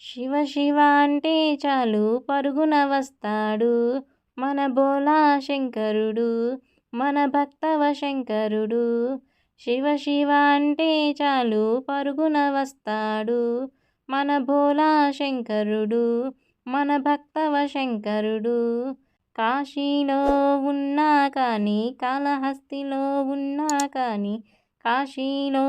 శివ శివ అంటే చాలు పరుగున వస్తాడు. మన బోలా శంకరుడు మన భక్తవ శంకరుడు. శివ శివ అంటే చాలు పరుగున వస్తాడు. మన బోలా శంకరుడు మన భక్తవ శంకరుడు. కాశీలో ఉన్నా కానీ కాళహస్తిలో ఉన్నా కానీ కాశీలో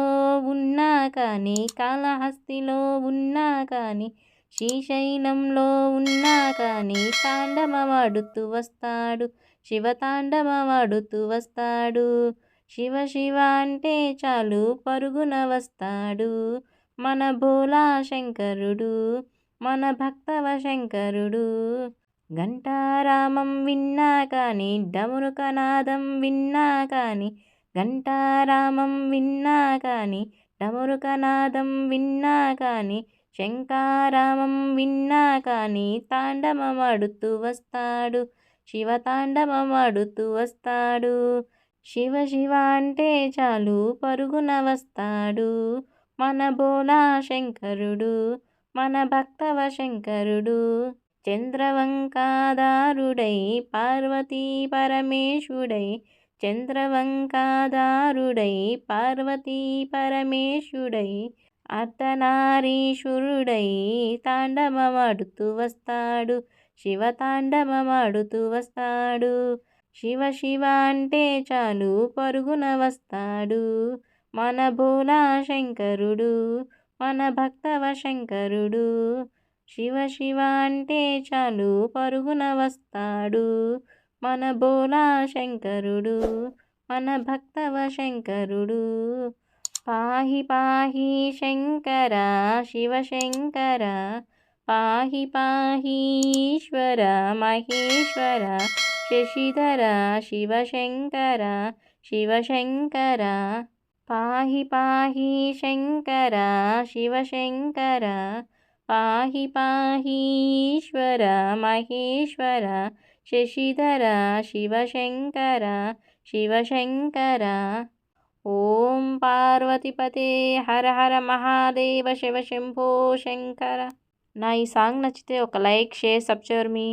ఉన్నా కానీ కాళహస్తిలో ఉన్నా కానీ శ్రీశైలంలో ఉన్నా కానీ తాండవమాడుతూ వస్తాడు శివ తాండవమాడుతూ వస్తాడు. శివ శివ అంటే చాలు పరుగున వస్తాడు. మన భోలా శంకరుడు మన భక్తవ శంకరుడు. ఘంటారామం విన్నా కానీ డమురుకనాదం విన్నా కానీ ఘంటారామం విన్నా కానీ డమురుకనాదం విన్నా కానీ శంకారామం విన్నా కానీ తాండవమాడుతూ వస్తాడు. శివ తాండవమాడుతూ వస్తాడు. శివ శివ అంటే చాలు పరుగున వస్తాడు. మన బోలా శంకరుడు మన భక్తవ శంకరుడు చంద్రవంకాదారుడై పార్వతీ పరమేశుడై చంద్రవంకాదారుడై పార్వతీ పరమేశుడై అర్ధనారీశురుడై తాండవమాడుతూ వస్తాడు. శివ తాండవమాడుతూ వస్తాడు. శివ శివ అంటే చాలు పరుగున వస్తాడు. మన భోలా శంకరుడు మన భక్తవ శంకరుడు శివ శివ అంటే చాలు పరుగున వస్తాడు. మన బోలా శంకరుడు మన భక్తవ శంకరుడు. పాహి పాహి శంకర శివ శంకర. పాహి పాహి ఈశ్వర మహేశ్వర. శశిధర శివశంకర శివశంకర పాహి పాహి శంకర శివశంకర పాహి పాహి ఈశ్వర మహేశ్వర. శశిధర శివశంకర శివశంకర. ఓం పార్వతిపతే హర హర మహాదేవ శివ శంభో శంకర. నా ఈ సాంగ్ నచ్చితే ఒక లైక్ షేర్ సబ్స్క్రైబ్ మీ